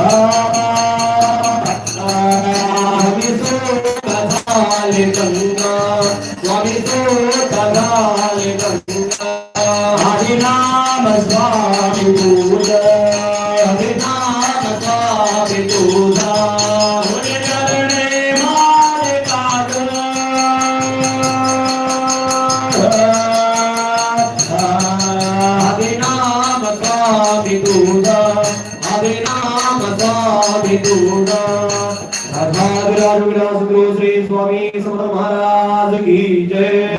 Ah. विलास गुरु श्री स्वामी समर्थ महाराज की जय।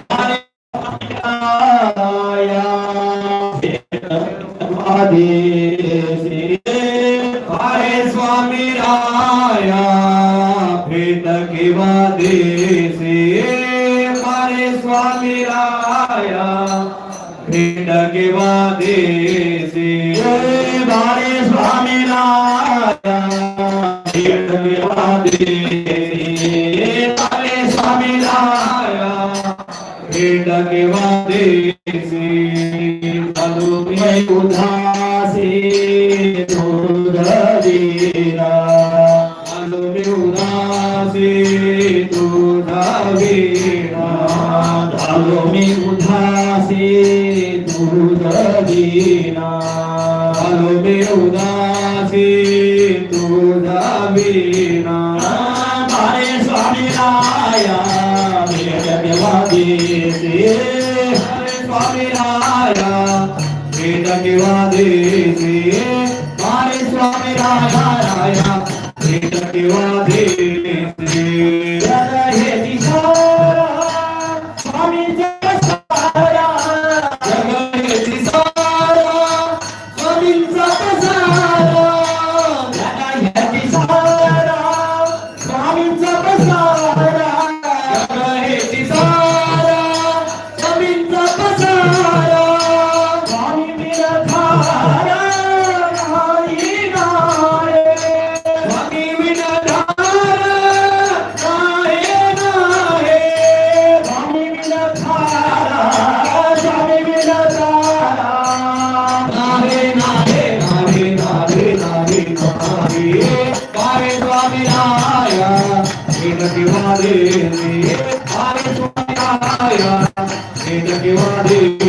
स्वामी राया भेट किंवा देसे हरे स्वामी राया देसे हरे स्वामी राया भेट किंवा देसे हरे स्वामी राया भेट किंवा देसे अनुमय उदासी तुझीरा अनुमय उदासी। उदासी तुझीरा अनुमय उदासी तुझीरा हरे स्वामी राया वेदवादी हरे स्वामी राया वेदवादी हरे स्वामी राया राया वेदवादी किवादे कारे स्वामी आया वेद किवादे कारे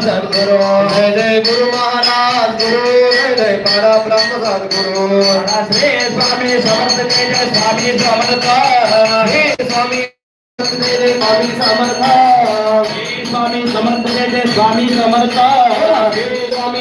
सद्गुरु जय जय गुरु महाराज गुरु जय जय पारा ब्रह्म सदगुरु श्री स्वामी समर्थ जय जय स्वामी समर्थ। हे स्वामी जय जय स्वामी समर्थ। हे स्वामी समर्थ जय जय स्वामी समर्थ। हे स्वामी